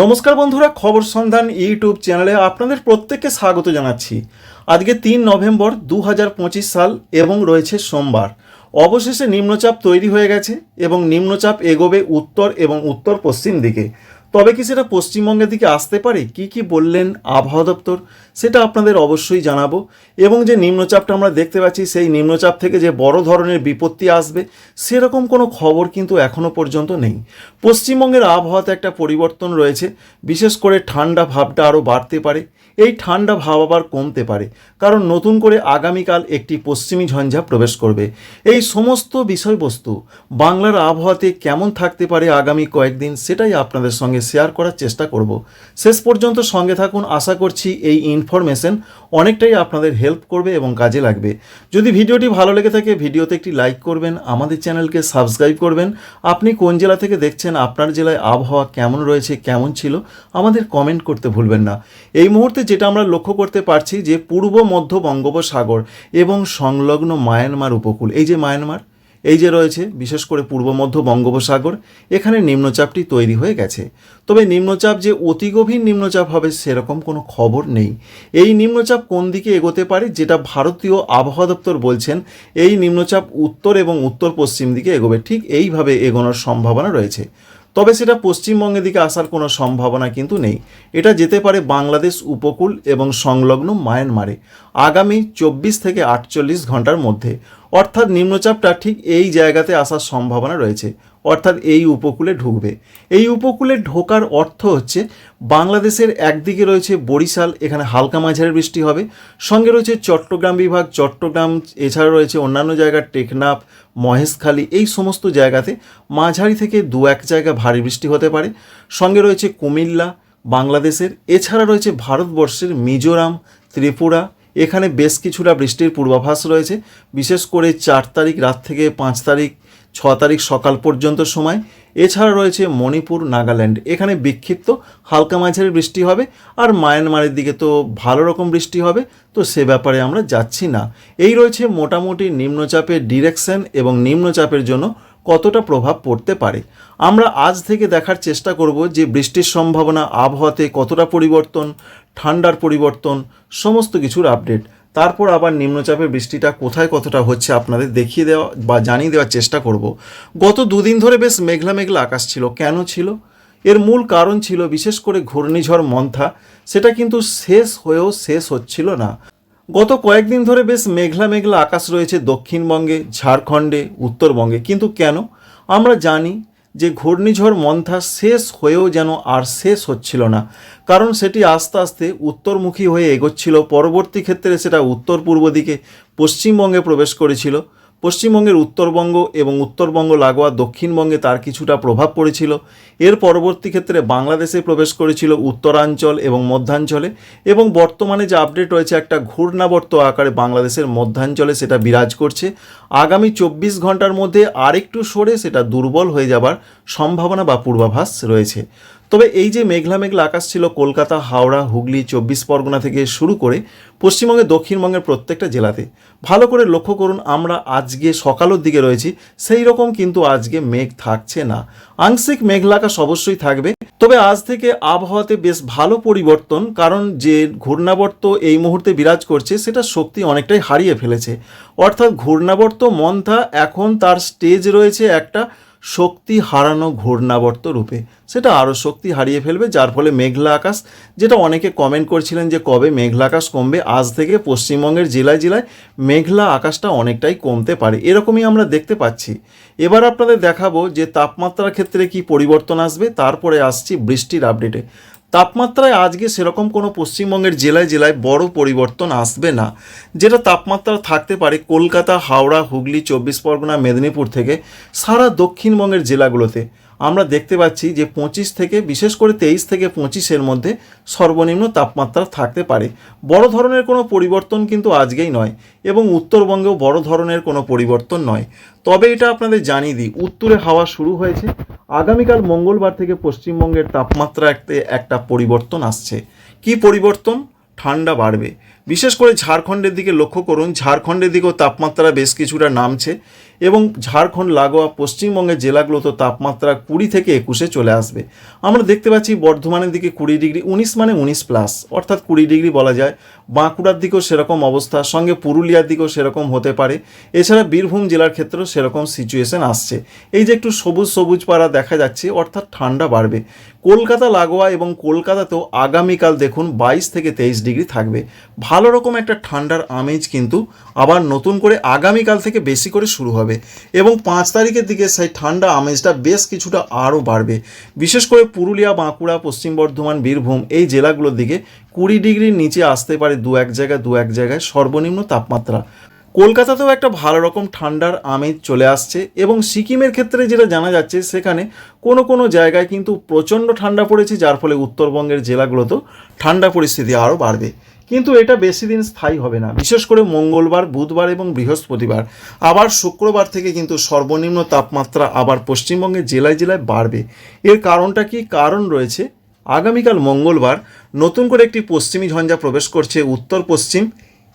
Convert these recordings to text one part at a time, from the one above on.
নমস্কার বন্ধুরা, খবর সন্ধান ইউটিউব চ্যানেলে আপনাদের প্রত্যেককে স্বাগত জানাচ্ছি। আজকে তিন নভেম্বর দু হাজার পঁচিশ সাল এবং রয়েছে সোমবার। অবশেষে নিম্নচাপ তৈরি হয়ে গেছে এবং নিম্নচাপ এগোবে উত্তর এবং উত্তর পশ্চিম দিকে। তবে কি সেটা পশ্চিমবঙ্গের দিকে আসতে পারে? কি কি বললেন আবহাওয়া দপ্তর? সেটা আপনাদের অবশ্যই জানাব। এবং যে নিম্নচাপটা আমরা দেখতে পাচ্ছি, সেই নিম্নচাপ থেকে যে বড় ধরনের বিপত্তি আসবে, সেরকম কোনো খবর কিন্তু এখনও পর্যন্ত নেই। পশ্চিমবঙ্গের আবহাওয়াতে একটা পরিবর্তন রয়েছে, বিশেষ করে ঠান্ডা ভাবটা আরও বাড়তে পারে। এই ঠান্ডা ভাব আবার কমতে পারে, কারণ নতুন করে আগামীকাল একটি পশ্চিমী ঝঞ্ঝা প্রবেশ করবে। এই সমস্ত বিষয়বস্তু বাংলার আবহাওয়াতে কেমন থাকতে পারে আগামী কয়েকদিন, সেটাই আপনাদের সঙ্গে শেয়ার করার চেষ্টা করব। শেষ পর্যন্ত সঙ্গে থাকুন, আশা করছি এই ইনফরমেশন অনেকটাই আপনাদের হেল্প করবে এবং কাজে লাগবে। যদি ভিডিওটি ভালো লেগে থাকে, ভিডিওতে একটি লাইক করবেন, আমাদের চ্যানেলকে সাবস্ক্রাইব করবেন। আপনি কোন জেলা থেকে দেখছেন, আপনার জেলায় আবহাওয়া কেমন রয়েছে, কেমন ছিল, আমাদের কমেন্ট করতে ভুলবেন না। এই মুহূর্তে যেটা আমরা লক্ষ্য করতে পারছি যে পূর্ব মধ্য বঙ্গোপসাগর এবং সংলগ্ন মায়ানমার উপকূল, এই যে মায়ানমার এই যে রয়েছে, বিশেষ করে পূর্ব মধ্য বঙ্গোপসাগর, এখানে নিম্নচাপটি তৈরি হয়ে গেছে। তবে নিম্নচাপ যে অতি গভীর নিম্নচাপ হবে সেরকম কোনো খবর নেই। এই নিম্নচাপ কোন দিকে এগোতে পারে যেটা ভারতীয় আবহাওয়া দপ্তর বলছেন, এই নিম্নচাপ উত্তর এবং উত্তর পশ্চিম দিকে এগোবে। ঠিক এইভাবে এগোনোর সম্ভাবনা রয়েছে। তবে সেটা পশ্চিমবঙ্গের দিকে আসার কোনো সম্ভাবনা কিন্তু নেই। এটা যেতে পারে বাংলাদেশ উপকূল এবং সংলগ্ন মায়ানমারে, আগামী চব্বিশ থেকে আটচল্লিশ ঘণ্টার মধ্যে। অর্থাৎ নিম্নচাপটা ঠিক এই জায়গাতে আসার সম্ভাবনা রয়েছে। অর্থাৎ এই উপকূলে ঢুকবে। এই উপকূলে ঢোকার অর্থ হচ্ছে বাংলাদেশের একদিকে রয়েছে বরিশাল, এখানে হালকা মাঝারি বৃষ্টি হবে। সঙ্গে রয়েছে চট্টগ্রাম বিভাগ, চট্টগ্রাম এছাড়া রয়েছে অন্যান্য জায়গার টেকনাফ, মহেশখালী, এই সমস্ত জায়গাতে মাঝারি থেকে দু এক জায়গা ভারী বৃষ্টি হতে পারে। সঙ্গে রয়েছে কুমিল্লা, বাংলাদেশের, এছাড়া রয়েছে ভারতবর্ষের মিজোরাম, ত্রিপুরা এখানে বেশ কিছুটা বৃষ্টির পূর্বাভাস রয়েছে। বিশেষ করে চার তারিখ রাত থেকে পাঁচ তারিখ, ছ তারিখ সকাল পর্যন্ত সময়। এছাড়া রয়েছে মণিপুর, নাগাল্যান্ড। এখানে বিক্ষিপ্ত, হালকা মাঝারি বৃষ্টি হবে আর মায়ানমারের দিকে তো ভালো রকম বৃষ্টি হবে, তো সে ব্যাপারে আমরা যাচ্ছি না। এই রয়েছে মোটামুটি নিম্নচাপের ডিরেকশন এবং নিম্নচাপের জন্য কতটা প্রভাব পড়তে পারে। আমরা আজ থেকে দেখার চেষ্টা করব যে বৃষ্টির সম্ভাবনা, আবহাওয়াতে কতটা পরিবর্তন, ঠান্ডার পরিবর্তন, সমস্ত কিছুর আপডেট। তারপর আবার নিম্নচাপের বৃষ্টিটা কোথায় কতটা হচ্ছে আপনাদের দেখিয়ে দেওয়া বা জানিয়ে দেওয়ার চেষ্টা করব। গত দুদিন ধরে বেশ মেঘলা মেঘলা আকাশ ছিল। কেন ছিল? এর মূল কারণ ছিল বিশেষ করে ঘূর্ণিঝড় মন্থা। সেটা কিন্তু শেষ হয়েও শেষ হচ্ছিল না। গত কয়েকদিন ধরে বেশ মেঘলা মেঘলা আকাশ রয়েছে দক্ষিণবঙ্গে, ঝাড়খণ্ডে, উত্তরবঙ্গে। কিন্তু কেন? আমরা জানি যে ঘূর্ণিঝড় মন্থা শেষ হয়েও যেন আর শেষ হচ্ছিল না। কারণ সেটি আস্তে আস্তে উত্তরমুখী হয়ে এগোচ্ছিল। পরবর্তী ক্ষেত্রে সেটা উত্তর পূর্ব দিকে পশ্চিমবঙ্গে প্রবেশ করেছিল। পশ্চিমবঙ্গের উত্তরবঙ্গ এবং উত্তরবঙ্গ লাগোয়া দক্ষিণবঙ্গে তার কিছুটা প্রভাব পড়েছিল। এর পরবর্তী ক্ষেত্রে বাংলাদেশে প্রবেশ করেছিল উত্তরাঞ্চল এবং মধ্যাঞ্চলে এবং বর্তমানে যে আপডেট রয়েছে একটা ঘূর্ণাবর্ত আকারে বাংলাদেশের মধ্যাঞ্চলে সেটা বিরাজ করছে। আগামী চব্বিশ ঘণ্টার মধ্যে আরেকটু সরে সেটা দুর্বল হয়ে যাবার সম্ভাবনা বা পূর্বাভাস রয়েছে। তবে এই যে মেঘলা মেঘলা আকাশ ছিল কলকাতা, হাওড়া, হুগলি, চব্বিশ পরগনা থেকে শুরু করে পশ্চিমবঙ্গের দক্ষিণবঙ্গের প্রত্যেকটা জেলাতে। ভালো করে লক্ষ্য করুন, আমরা আজকে সকালের দিকে রয়েছি, সেই রকম কিন্তু আজকে মেঘ থাকছে না। আংশিক মেঘলা আকাশ অবশ্যই থাকবে, তবে আজ থেকে আবহাওয়াতে বেশ ভালো পরিবর্তন, কারণ যে ঘূর্ণাবর্ত এই মুহূর্তে বিরাজ করছে, সেটা শক্তি অনেকটাই হারিয়ে ফেলেছে। অর্থাৎ ঘূর্ণাবর্ত মন্থা এখন তার স্টেজ রয়েছে একটা শক্তি হারানো ঘূর্ণাবর্ত রূপে। সেটা আরও শক্তি হারিয়ে ফেলবে, যার ফলে মেঘলা আকাশ, যেটা অনেকে কমেন্ট করছিলেন যে কবে মেঘলা আকাশ কমবে, আজ থেকে পশ্চিমবঙ্গের জেলায় জেলায় মেঘলা আকাশটা অনেকটাই কমতে পারে। এরকমই আমরা দেখতে পাচ্ছি। এবার আপনাদের দেখাবো যে তাপমাত্রার ক্ষেত্রে কি পরিবর্তন আসবে, তারপরে আসছি বৃষ্টির আপডেটে তাপমাত্রায় আজকে সেরকম কোনো পশ্চিমবঙ্গের জেলায় জেলায় বড় পরিবর্তন আসবে না। যেটা তাপমাত্রা থাকতে পারে কলকাতা, হাওড়া, হুগলি, চব্বিশ পরগনা, মেদিনীপুর থেকে সারা দক্ষিণবঙ্গের জেলাগুলোতে। আমরা দেখতে পাচ্ছি যে পঁচিশ থেকে, বিশেষ করে তেইশ থেকে পঁচিশের মধ্যে সর্বনিম্ন তাপমাত্রা থাকতে পারে। বড় ধরনের কোনো পরিবর্তন কিন্তু আজকেই নয় এবং উত্তরবঙ্গেও বড় ধরনের কোনো পরিবর্তন নয়। তবে এটা আপনাদের জানিয়ে দিই, উত্তরে হাওয়া শুরু হয়েছে। আগামীকাল মঙ্গলবার থেকে পশ্চিমবঙ্গের তাপমাত্রা একটা একটা পরিবর্তন আসছে। কি পরিবর্তন? ঠান্ডা বাড়বে। বিশেষ করে ঝাড়খণ্ডের দিকে লক্ষ্য করুন, ঝাড়খণ্ডের দিকেও তাপমাত্রা বেশ কিছুটা নামছে। এবং ঝাড়খণ্ড, লাগোয়া, পশ্চিমবঙ্গের জেলাগুলোতে তাপমাত্রা কুড়ি থেকে একুশে চলে আসবে। আমরা দেখতে পাচ্ছি বর্ধমানের দিকে কুড়ি ডিগ্রি, উনিশ মানে উনিশ প্লাস অর্থাৎ কুড়ি ডিগ্রি বলা যায়। বাঁকুড়ার দিকেও সেরকম অবস্থা, সঙ্গে পুরুলিয়ার দিকেও সেরকম হতে পারে। এছাড়া বীরভূম জেলার ক্ষেত্রেও সেরকম সিচুয়েশন আসছে। এই যে একটু সবুজ সবুজ পাড়া দেখা যাচ্ছে, অর্থাৎ ঠান্ডা বাড়বে। কলকাতা, লাগোয়া এবং কলকাতাতেও আগামীকাল দেখুন বাইশ থেকে তেইশ ডিগ্রি থাকবে। ভালো রকম একটা ঠান্ডার আমেজ কিন্তু আবার নতুন করে আগামীকাল থেকে বেশি করে শুরু হবে। এবং পাঁচ তারিখের দিকে সেই ঠান্ডা আমেজটা বেশ কিছুটা আরও বাড়বে। বিশেষ করে পুরুলিয়া, বাঁকুড়া, পশ্চিম বর্ধমান, বীরভূম এই জেলাগুলোর দিকে কুড়ি ডিগ্রির নিচে আসতে পারে দু এক জায়গায়, দু এক জায়গায় সর্বনিম্ন তাপমাত্রা। কলকাতাতেও একটা ভালো রকম ঠান্ডার আমেজ চলে আসছে এবং সিকিমের ক্ষেত্রে যেটা জানা যাচ্ছে সেখানে কোনো কোনো জায়গায় কিন্তু প্রচণ্ড ঠান্ডা পড়েছে, যার ফলে উত্তরবঙ্গের জেলাগুলোতেও ঠান্ডা পরিস্থিতি আরও বাড়বে। কিন্তু এটা বেশি দিন স্থায়ী হবে না। বিশেষ করে মঙ্গলবার, বুধবার এবং বৃহস্পতিবার। আবার শুক্রবার থেকে কিন্তু সর্বনিম্ন তাপমাত্রা আবার পশ্চিমবঙ্গে জেলায় জেলায় বাড়বে। এর কারণটা কি? কারণ রয়েছে, আগামীকাল মঙ্গলবার নতুন করে একটি পশ্চিমী ঝঞ্ঝা প্রবেশ করছে উত্তর পশ্চিম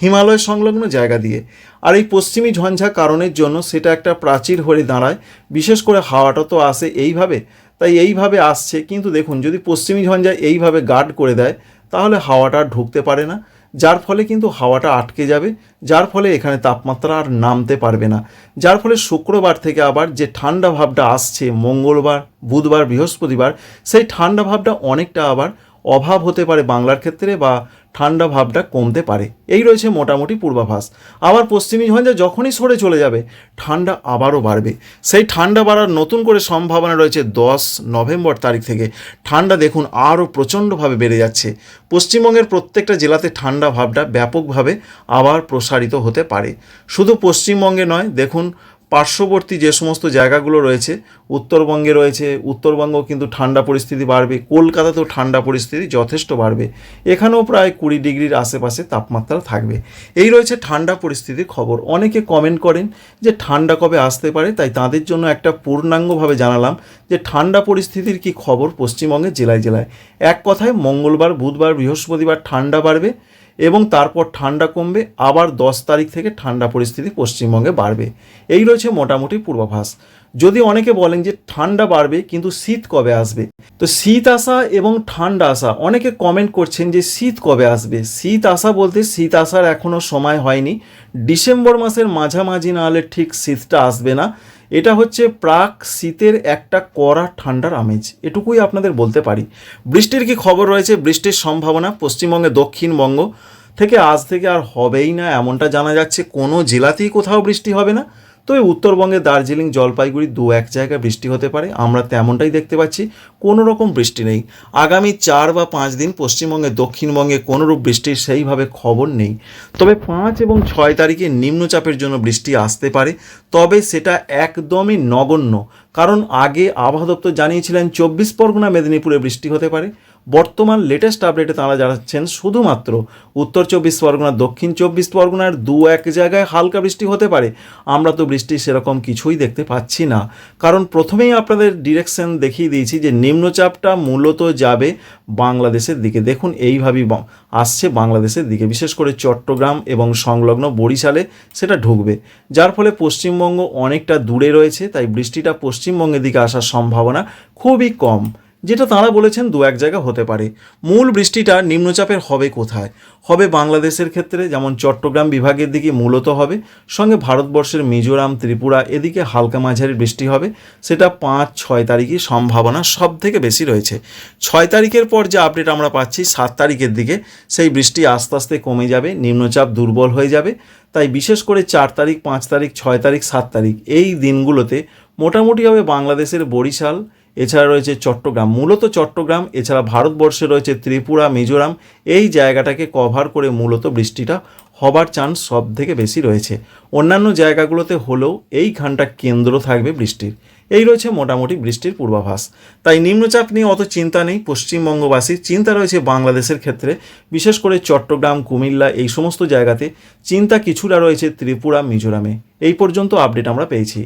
হিমালয় সংলগ্ন জায়গা দিয়ে। আর এই পশ্চিমী ঝঞ্ঝা কারণের জন্য সেটা একটা প্রাচীর হয়ে দাঁড়ায়। বিশেষ করে হাওয়াটা তো আসে এইভাবে, তাই এইভাবে আসছে। কিন্তু দেখুন, যদি পশ্চিমী ঝঞ্ঝা এইভাবে গার্ড করে দেয় তাহলে হাওয়াটা ঢুকতে পারে না, যার ফলে কিন্তু হাওয়াটা আটকে যাবে, যার ফলে এখানে তাপমাত্রা আর নামতে পারবে না। যার ফলে শুক্রবার থেকে আবার যে ঠান্ডা ভাবটা আসছে, মঙ্গলবার, বুধবার, বৃহস্পতিবার, সেই ঠান্ডা ভাবটা অনেকটা আবার অভাব হতে পারে বাংলার ক্ষেত্রে বা ঠান্ডা ভাবটা কমতে পারে। এই রয়েছে মোটামুটি পূর্বাভাস। আবার পশ্চিমী ঝঞ্ঝা যখনই সরে চলে যাবে, ঠান্ডা আবারও বাড়বে। সেই ঠান্ডা বাড়ার নতুন করে সম্ভাবনা রয়েছে দশ নভেম্বর তারিখ থেকে। ঠান্ডা দেখুন আরও প্রচণ্ডভাবে বেড়ে যাচ্ছে। পশ্চিমবঙ্গের প্রত্যেকটা জেলাতে ঠান্ডা ভাবটা ব্যাপকভাবে আবার প্রসারিত হতে পারে। শুধু পশ্চিমবঙ্গে নয়, দেখুন পার্শ্ববর্তী যে সমস্ত জায়গাগুলো রয়েছে, উত্তরবঙ্গে রয়েছে, উত্তরবঙ্গ কিন্তু ঠান্ডা পরিস্থিতি বাড়বে, কলকাতাতেও ঠান্ডা পরিস্থিতি যথেষ্ট বাড়বে। এখানেও প্রায় কুড়ি ডিগ্রির আশেপাশে তাপমাত্রা থাকবে। এই রয়েছে ঠান্ডা পরিস্থিতির খবর। অনেকে কমেন্ট করেন যে ঠান্ডা কবে আসতে পারে, তাই তাদের জন্য একটা পূর্ণাঙ্গভাবে জানালাম যে ঠান্ডা পরিস্থিতির কি খবর পশ্চিমবঙ্গের জেলায় জেলায়। এক কথায় মঙ্গলবার, বুধবার, বৃহস্পতিবার ঠান্ডা বাড়বে। এবং তারপর ঠান্ডা কমবে, আবার দশ তারিখ থেকে ঠান্ডা পরিস্থিতি পশ্চিমবঙ্গে বাড়বে। এই রয়েছে মোটামুটি পূর্বাভাস। যদি অনেকে বলেন যে ঠান্ডা বাড়বে, কিন্তু শীত কবে আসবে? তো শীত আসা এবং ঠান্ডা আসা, অনেকে কমেন্ট করছেন যে শীত কবে আসবে? শীত আসা বলতে শীত আসার এখনও সময় হয়নি। ডিসেম্বর মাসের মাঝামাঝি না হলে ঠিক শীতটা আসবে না। এটা হচ্ছে প্রাক শীতের একটা কড়া ঠান্ডার আমেজ। এটুকুই আপনাদের বলতে পারি। বৃষ্টির কি খবর রয়েছে? বৃষ্টির সম্ভাবনা পশ্চিমবঙ্গে, দক্ষিণবঙ্গ থেকে আজ থেকে আর হবেই না, এমনটা জানা যাচ্ছে। কোনো জেলাতেই কোথাও বৃষ্টি হবে না। তবে উত্তরবঙ্গে দার্জিলিং জলপাইগুড়ি দু এক জায়গায় বৃষ্টি হতে পারে। আমরা তেমনটাই দেখতে পাচ্ছি, কোনো রকম বৃষ্টি নেই। আগামী চার বা পাঁচ দিন পশ্চিমবঙ্গে, দক্ষিণবঙ্গে কোনোরূপ বৃষ্টির সেইভাবে খবর নেই। তবে পাঁচ এবং ছয় তারিখে নিম্নচাপের জন্য বৃষ্টি আসতে পারে, তবে সেটা একদমই নগণ্য। কারণ আগে আবহাওয়া দপ্তর জানিয়েছিলেন চব্বিশ পরগনা মেদিনীপুরে বৃষ্টি হতে পারে। বর্তমান লেটেস্ট আপডেটে তাঁরা জানাচ্ছেন শুধুমাত্র উত্তর চব্বিশ পরগনা, দক্ষিণ চব্বিশ পরগনার দু এক জায়গায় হালকা বৃষ্টি হতে পারে। আমরা তো বৃষ্টি সেরকম কিছুই দেখতে পাচ্ছি না। কারণ প্রথমেই আপনাদের ডিরেকশন দেখিয়ে দিয়েছি যে নিম্নচাপটা মূলত যাবে বাংলাদেশের দিকে। দেখুন, এইভাবেই আসছে বাংলাদেশের দিকে। বিশেষ করে চট্টগ্রাম এবং সংলগ্ন বরিশালে সেটা ঢুকবে। যার ফলে পশ্চিমবঙ্গ অনেকটা দূরে রয়েছে, তাই বৃষ্টিটা পশ্চিমবঙ্গের দিকে আসার সম্ভাবনা খুবই কম। যেটা তাঁরা বলেছেন দু এক জায়গা হতে পারে। মূল বৃষ্টিটা নিম্নচাপের হবে কোথায়? হবে বাংলাদেশের ক্ষেত্রে, যেমন চট্টগ্রাম বিভাগের দিকে মূলত হবে, সঙ্গে ভারতবর্ষের মিজোরাম, ত্রিপুরা, এদিকে হালকা মাঝারি বৃষ্টি হবে, সেটা পাঁচ, ছয় তারিখে সম্ভাবনা সব থেকে বেশি রয়েছে। ছয় তারিখের পর যে আপডেট আমরা পাচ্ছি, সাত তারিখের দিকে সেই বৃষ্টি আস্তে আস্তে কমে যাবে, নিম্নচাপ দুর্বল হয়ে যাবে। তাই বিশেষ করে চার তারিখ, পাঁচ তারিখ, ছয় তারিখ, সাত তারিখ, এই দিনগুলোতে মোটামুটি হবে বাংলাদেশের বরিশাল এছাড়া রয়েছে চট্টগ্রাম, মূলত চট্টগ্রাম, এছাড়া ভারতবর্ষে রয়েছে ত্রিপুরা, মিজোরাম। এই জায়গাটাকে কভার করে মূলত বৃষ্টিটা হবার চান্স সব থেকে বেশি রয়েছে। অন্যান্য জায়গাগুলোতে হলেও এইখানটা কেন্দ্র থাকবে বৃষ্টির। এই রয়েছে মোটামুটি বৃষ্টির পূর্বাভাস। তাই নিম্নচাপ নিয়ে অত চিন্তা নেই পশ্চিমবঙ্গবাসীর। চিন্তা রয়েছে বাংলাদেশের ক্ষেত্রে। বিশেষ করে চট্টগ্রাম, কুমিল্লা এই সমস্ত জায়গাতে চিন্তা কিছুটা রয়েছে ত্রিপুরা, মিজোরামে। এই পর্যন্ত আপডেট আমরা পেয়েছি।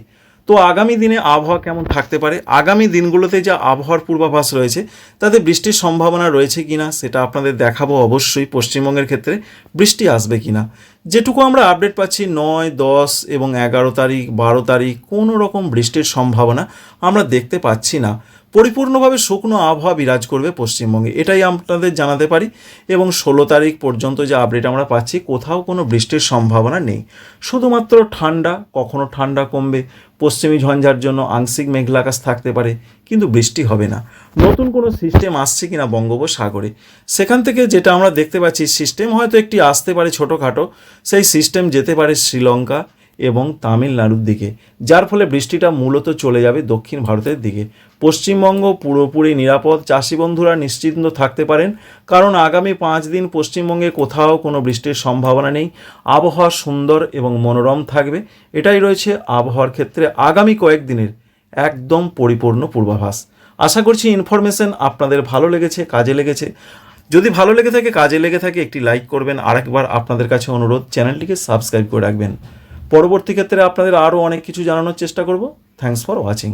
তো আগামী দিনে আবহাওয়া কেমন থাকতে পারে? আগামী দিনগুলোতে যা আবহাওয়ার পূর্বাভাস রয়েছে, তাতে বৃষ্টির সম্ভাবনা রয়েছে কি না সেটা আপনাদের দেখাবো অবশ্যই। পশ্চিমবঙ্গের ক্ষেত্রে বৃষ্টি আসবে কি না যেটুকু আমরা আপডেট পাচ্ছি, নয়, দশ এবং এগারো তারিখ, বারো তারিখ, কোনো রকম বৃষ্টির সম্ভাবনা আমরা দেখতে পাচ্ছি না। পরিপূর্ণভাবে শুকনো আবহাওয়া বিরাজ করবে পশ্চিমবঙ্গে। এটাই আপনাদের জানাতে পারি। এবং ষোলো তারিখ পর্যন্ত যে আপডেট আমরা পাচ্ছি, কোথাও কোনো বৃষ্টির সম্ভাবনা নেই। শুধুমাত্র ঠান্ডা, কখনো ঠান্ডা কমবে। পশ্চিমী ঝঞ্ঝার জন্য আংশিক মেঘলা আকাশ থাকতে পারে, কিন্তু বৃষ্টি হবে না। নতুন কোনো সিস্টেম আসছে কিনা বঙ্গোপসাগরে? সেখান থেকে যেটা আমরা দেখতে পাচ্ছি সিস্টেম হয়তো একটি আসতে পারে ছোটোখাটো। সেই সিস্টেম যেতে পারে শ্রীলঙ্কা এবং তামিলনাড়ুর দিকে, যার ফলে বৃষ্টিটা মূলত চলে যাবে দক্ষিণ ভারতের দিকে। পশ্চিমবঙ্গ পুরোপুরি নিরাপদ, চাষি বন্ধুরা নিশ্চিন্ত থাকতে পারেন, কারণ আগামী পাঁচ দিন পশ্চিমবঙ্গে কোথাও কোনো বৃষ্টির সম্ভাবনা নেই। আবহাওয়া সুন্দর এবং মনোরম থাকবে, এটাই রয়েছে আবহাওয়ার ক্ষেত্রে আগামী কয়েকদিনের একদম পরিপূর্ণ পূর্বাভাস। আশা করছি ইনফরমেশন আপনাদের ভালো লেগেছে, কাজে লেগেছে। যদি ভালো লেগে থাকে, কাজে লেগে থাকে, একটি লাইক করবেন। আরেকবার আপনাদের কাছে অনুরোধ, চ্যানেলটিকে সাবস্ক্রাইব করে রাখবেন। পরবর্তী ক্ষেত্রে আপনাদের আরও অনেক কিছু জানানোর চেষ্টা করব। Thanks for watching